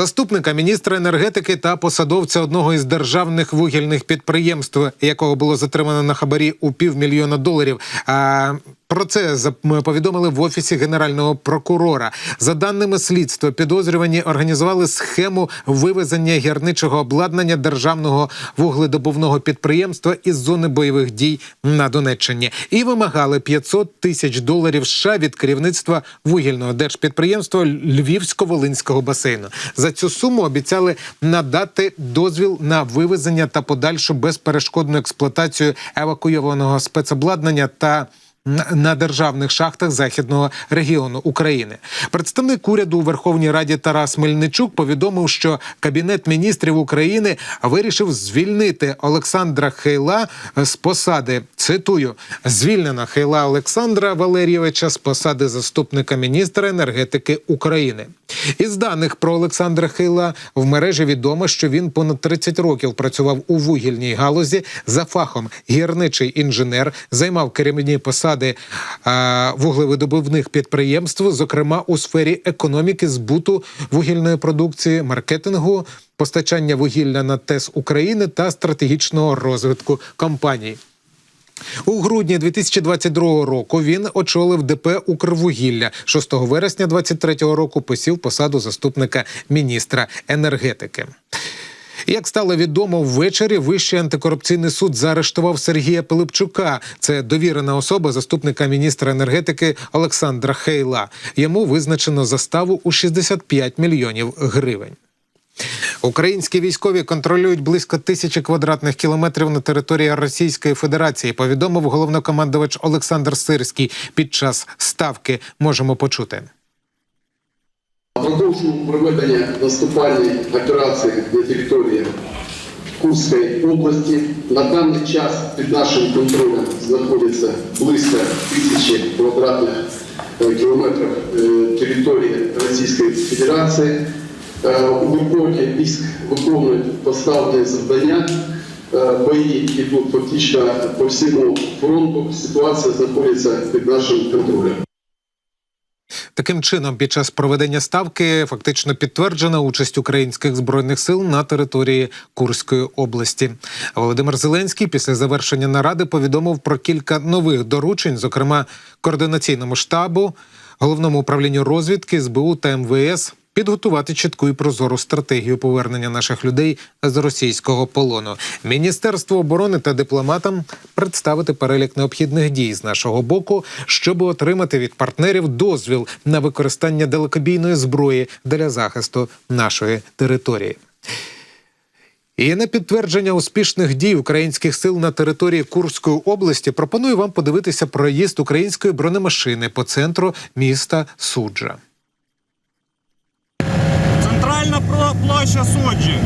заступника міністра енергетики та посадовця одного із державних вугільних підприємств, якого було затримано на хабарі у півмільйона доларів. А про це повідомили в офісі генерального прокурора. За даними слідства, підозрювані організували схему вивезення гірничого обладнання державного вугледобувного підприємства із зони бойових дій на Донеччині і вимагали 500 тисяч доларів США від керівництва вугільного держпідприємства Львівсько-Волинського басейну. За цю суму обіцяли надати дозвіл на вивезення та подальшу безперешкодну експлуатацію евакуйованого спецобладнання та на- державних шахтах західного регіону України. Представник уряду у Верховній Раді Тарас Мельничук повідомив, що Кабінет міністрів України вирішив звільнити Олександра Хейла з посади. Цитую: звільнено Хейла Олександра Валерійовича з посади заступника міністра енергетики України. Із даних про Олександра Хейла в мережі відомо, що він понад 30 років працював у вугільній галузі за фахом гірничий інженер, займав керівні посади а, вуглевидобувних підприємств, зокрема у сфері економіки, збуту вугільної продукції, маркетингу, постачання вугілля на ТЕС України та стратегічного розвитку компаній. У грудні 2022 року він очолив ДП Укрвугілля. 6 вересня 2023 року посів посаду заступника міністра енергетики. Як стало відомо, ввечері Вищий антикорупційний суд заарештував Сергія Пилипчука. Це довірена особа заступника міністра енергетики Олександра Хейла. Йому визначено заставу у 65 мільйонів гривень. Українські військові контролюють близько тисячі квадратних кілометрів на території Російської Федерації. Повідомив головнокомандувач Олександр Сирський під час ставки. Можемо почути. Продовжуємо проведення наступальної операції на території Курської області. На даний час під нашим контролем знаходиться близько тисячі квадратних е, кілометрів е, території Російської Федерації. Е, У роботі військ виконують поставлені завдання. Бої йдуть фактично по всьому фронту. Ситуація знаходиться під нашим контролем. Таким чином, під час проведення ставки фактично підтверджена участь українських збройних сил на території Курської області. Володимир Зеленський після завершення наради повідомив про кілька нових доручень, зокрема координаційному штабу, головному управлінню розвідки СБУ та МВС. Підготувати чітку і прозору стратегію повернення наших людей з російського полону. Міністерство оборони та дипломатам представити перелік необхідних дій з нашого боку, щоб отримати від партнерів дозвіл на використання далекобійної зброї для захисту нашої території. І на підтвердження успішних дій українських сил на території Курської області пропоную вам подивитися проїзд української бронемашини по центру міста Суджа. Центральна про- площа суджі.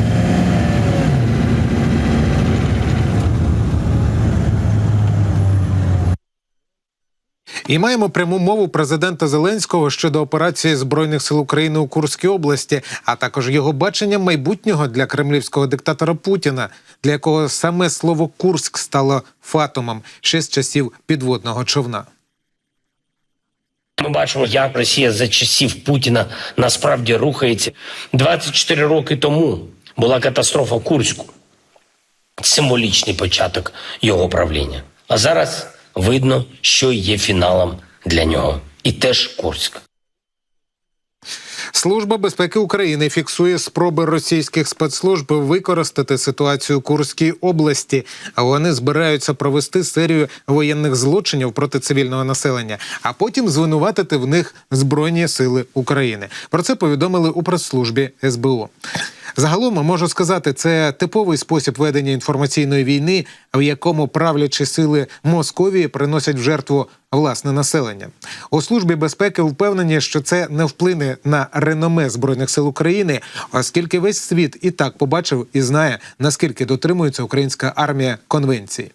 І маємо пряму мову президента Зеленського щодо операції збройних сил України у Курській області, а також його бачення майбутнього для кремлівського диктатора Путіна, для якого саме слово Курськ стало фатумом ще з часів підводного човна. Ми бачимо, як Росія за часів Путіна насправді рухається. 24 роки тому була катастрофа Курську. Символічний початок його правління. А зараз видно, що є фіналом для нього. І теж Курськ. Служба безпеки України фіксує спроби російських спецслужб використати ситуацію Курській області. А вони збираються провести серію воєнних злочинів проти цивільного населення, а потім звинуватити в них збройні сили України. Про це повідомили у прес-службі СБУ. Загалом можу сказати, це типовий спосіб ведення інформаційної війни, в якому правлячі сили Московії приносять в жертву власне населення. У службі безпеки впевнені, що це не вплине на реноме збройних сил України, оскільки весь світ і так побачив і знає наскільки дотримується українська армія конвенції.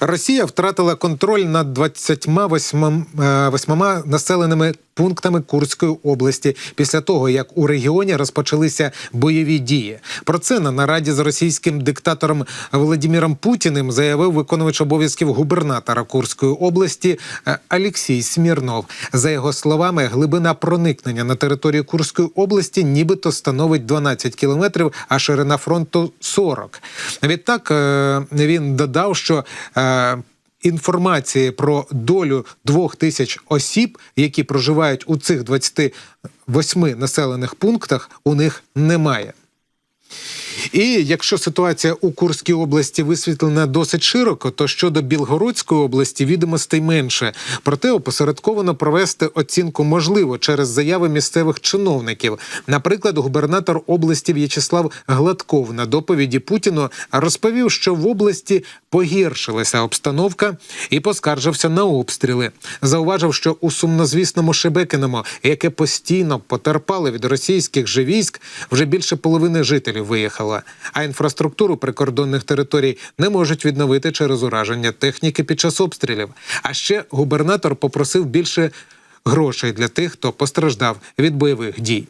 Росія втратила контроль над 28 е, населеними пунктами Курської області після того, як у регіоні розпочалися бойові дії. Про це на нараді з російським диктатором Володимиром Путіним заявив виконувач обов'язків губернатора Курської області е, Олексій Смірнов. За його словами, глибина проникнення на територію Курської області нібито становить 12 кілометрів, а ширина фронту 40. Відтак е, він додав, що е, інформації про долю двох тисяч осіб, які проживають у цих 28 населених пунктах, у них немає. І якщо ситуація у Курській області висвітлена досить широко, то щодо Білгородської області відомостей менше. Проте опосередковано провести оцінку можливо через заяви місцевих чиновників. Наприклад, губернатор області В'ячеслав Гладков на доповіді Путіну розповів, що в області погіршилася обстановка і поскаржився на обстріли. Зауважив, що у сумнозвісному Шебекиному, яке постійно потерпало від російських же військ, вже більше половини жителів виїхало. А інфраструктуру прикордонних територій не можуть відновити через ураження техніки під час обстрілів. А ще губернатор попросив більше грошей для тих, хто постраждав від бойових дій.